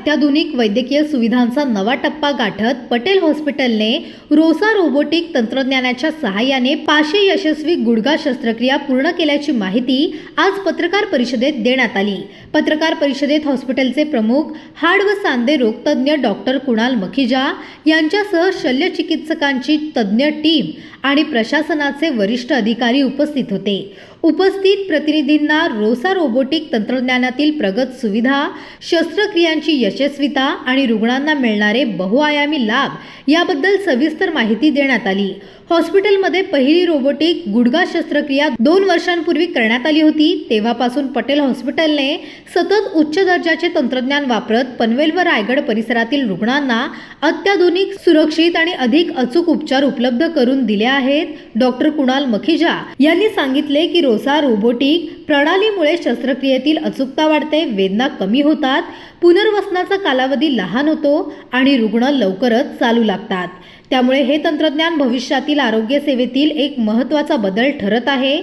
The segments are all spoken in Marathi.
अत्याधुनिक वैद्यकीय सुविधांचा नवा टप्पा गाठत पटेल हॉस्पिटलने रोसा रोबोटिक तंत्रज्ञानाच्या सहाय्याने पाचशे यशस्वी गुडघा शस्त्रक्रिया पूर्ण केल्याची माहिती आज पत्रकार परिषदेत देण्यात आली. पत्रकार परिषदेत हॉस्पिटलचे प्रमुख हाड व सांधे रोगतज्ञ डॉक्टर कुणाल मखिजा यांच्यासह शल्यचिकित्सकांची तज्ज्ञ टीम आणि प्रशासनाचे वरिष्ठ अधिकारी उपस्थित होते. उपस्थित प्रतिनिधींना रोसा रोबोटिक तंत्रज्ञानातील प्रगत सुविधा शस्त्रक्रियांची यशस्वीता आणि रुग्णांना मिळणारे बहुआयामी लाभ याबद्दल सविस्तर माहिती देण्यात आली. हॉस्पिटलमध्ये पहिली रोबोटिक गुडघा शस्त्रक्रिया दोन वर्षांपूर्वी करण्यात आली होती. तेव्हापासून पटेल हॉस्पिटलने सतत उच्च दर्जाचे तंत्रज्ञान वापरत पनवेल व रायगड परिसरातील रुग्णांना अत्याधुनिक सुरक्षित आणि अधिक अचूक उपचार उपलब्ध करून दिले आहेत. डॉक्टर कुणाल मखिजा यांनी सांगितले की रोसा रोबोटिक प्रणालीमुळे शस्त्रक्रियेतील अचूकता वाढते वेदना कमी होतात पुनर्वसनाचा कालावधी लहान होतो आणि रुग्ण लवकरच चालू लागतात. त्यामुळे हे तंत्रज्ञान भविष्यातील आरोग्य सेवेतील एक महत्त्वाचा बदल ठरत आहे.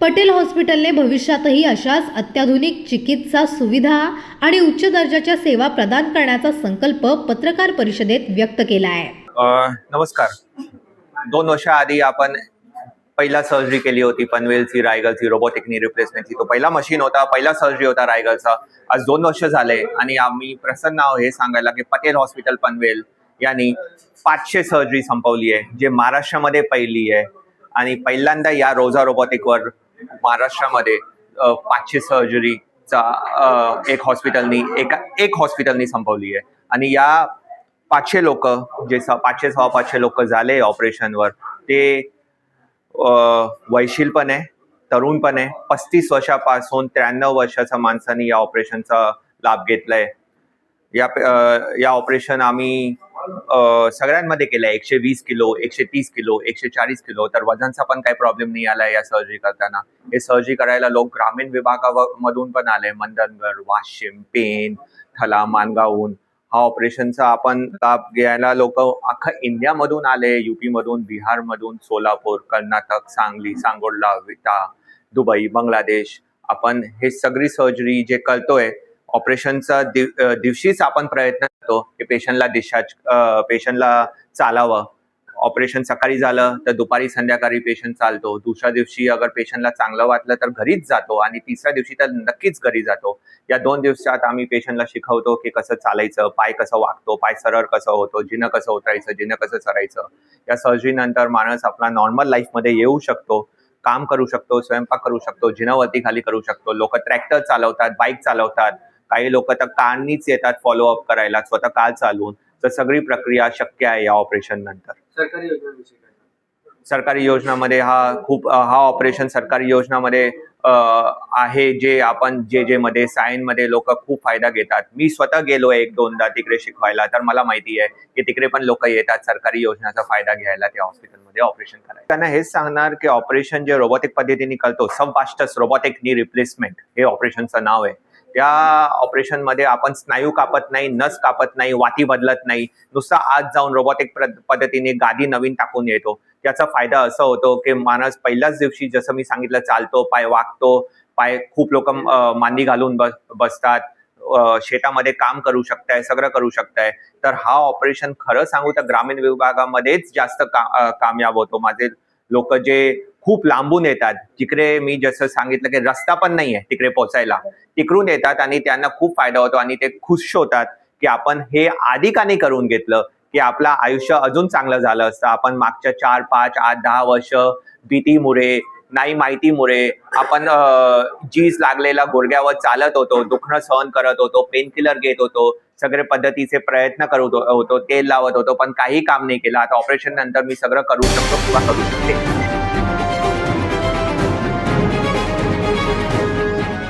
पटेल हॉस्पिटलने भविष्यातही अशाच अत्याधुनिक चिकित्सा सुविधा आणि उच्च दर्जाच्या सेवा प्रदान करण्याचा संकल्प पत्रकार परिषदेत व्यक्त केला आहे नमस्कार. दोन वर्षाआधी आपण पहिला सर्जरी केली होती पनवेलची रायगलची रोबोटिकनी रिप्लेसमेंटची तो पहिला मशीन होता पहिला सर्जरी होता रायगलचा आज दोन वर्ष झाले आणि आम्ही प्रसन्न आहोत हे सांगायला की पटेल हॉस्पिटल पनवेल. यांनी पाचशे सर्जरी संपवली आहे जे महाराष्ट्रामध्ये पहिली आहे. आणि पहिल्यांदा या रोजा रोबोटिकवर महाराष्ट्रामध्ये पाचशे सर्जरीचा एक हॉस्पिटलनी एका एक हॉस्पिटलनी संपवली आहे. आणि या पाचशे लोक जे स- पाचशे सव्वा पाचशे लोक झाले ऑपरेशनवर ते अ, पण आहे तरुण पण आहे. पस्तीस वर्षापासून त्र्याण्णव वर्षाच्या माणसांनी या ऑपरेशनचा लाभ घेतलाय. या या ऑपरेशन आम्ही सगळ्यांमध्ये केलं एकशे वीस किलो एकशे तीस किलो एकशे चाळीस किलो. तर वजनचा पण काही प्रॉब्लेम नाही आला या सर्जरी करताना. हे सर्जरी करायला लोक ग्रामीण विभागामधून पण आले. मंदनगड वाशिम पेन थला मानगावहून. हा ऑपरेशनचा आपण लाभ घ्यायला लोक अख्खा इंडियामधून आले. युपी मधून सोलापूर कर्नाटक सांगली सांगोडला विटा दुबई बांगलादेश. आपण हे सगळी सर्जरी जे करतोय ऑपरेशनचा दिव दिवशीच आपण प्रयत्न करतो की पेशंटला डिस्चार्ज पेशंटला चालावं. ऑपरेशन सकाळी झालं तर दुपारी संध्याकाळी पेशंट चालतो. दुसऱ्या दिवशी अगर पेशंटला चांगलं वाटलं तर घरीच जातो आणि तिसऱ्या दिवशी तर नक्कीच घरी जातो. या दोन दिवसात आम्ही पेशंटला शिकवतो की कसं चालायचं पाय कसं वागतो पाय सरळ कसं होतो जिनं कसं उतरायचं जिनं कसं चरायचं. या सर्जरीनंतर माणूस आपला नॉर्मल लाईफमध्ये येऊ शकतो काम करू शकतो स्वयंपाक करू शकतो जिनावरती खाली करू शकतो. लोक ट्रॅक्टर चालवतात बाईक चालवतात. काही लोक तर कारनीच येतात फॉलोअप करायला स्वतः कार चालवून तर सगळी प्रक्रिया शक्य आहे या ऑपरेशन नंतर. सरकारी योजनामध्ये हा खूप हा ऑपरेशन सरकारी योजनामध्ये आहे जे आपण जे जे मध्ये सायनमध्ये लोक खूप फायदा घेतात. मी स्वतः गेलो एक दोनदा तिकडे शिकवायला तर मला माहिती आहे की तिकडे पण लोक येतात सरकारी योजनाचा फायदा घ्यायला त्या हॉस्पिटलमध्ये ऑपरेशन करायला. त्यांना हेच सांगणार की ऑपरेशन जे रोबोटिक पद्धतीने करतो सब फास्टस रोबोटिक नी रिप्लेसमेंट हे ऑपरेशनचं नाव आहे. या ऑपरेशनमध्ये आपण स्नायू कापत नाही नस कापत नाही वाती बदलत नाही. नुसता आज जाऊन रोबोटिक पद्धतीने गादी नवीन टाकून येतो. त्याचा फायदा असा होतो की माणूस पहिल्याच दिवशी जसं मी सांगितलं चालतो पाय वागतो पाय खूप लोक मांदी घालून बस बसतात शेतामध्ये काम करू शकताय सगळं करू शकताय. तर हा ऑपरेशन खरं सांगू तर ग्रामीण विभागामध्येच जास्त का कामयाब होतो. माझे लोक जे खूप लांबून येतात. जिकडे मी जसं सांगितलं की रस्ता पण नाही आहे तिकडे पोहोचायला. तिकडून येतात आणि त्यांना खूप फायदा होतो आणि ते खुश होतात की आपण हे आधी का नाही करून घेतलं की आपलं आयुष्य अजून चांगलं झालं असतं. आपण मागच्या चार पाच आठ दहा वर्ष भीतीमुळे नाही माहितीमुळे आपण जीज लागलेला गुडघ्यावर चालत होतो दुखणं सहन करत होतो पेन किलर घेत होतो सगळे पद्धतीचे प्रयत्न करत हो-, होतो तेल लावत होतो पण काही काम नाही केलं. आता ऑपरेशन नंतर मी सगळं करू शकतो किंवा करू शकते.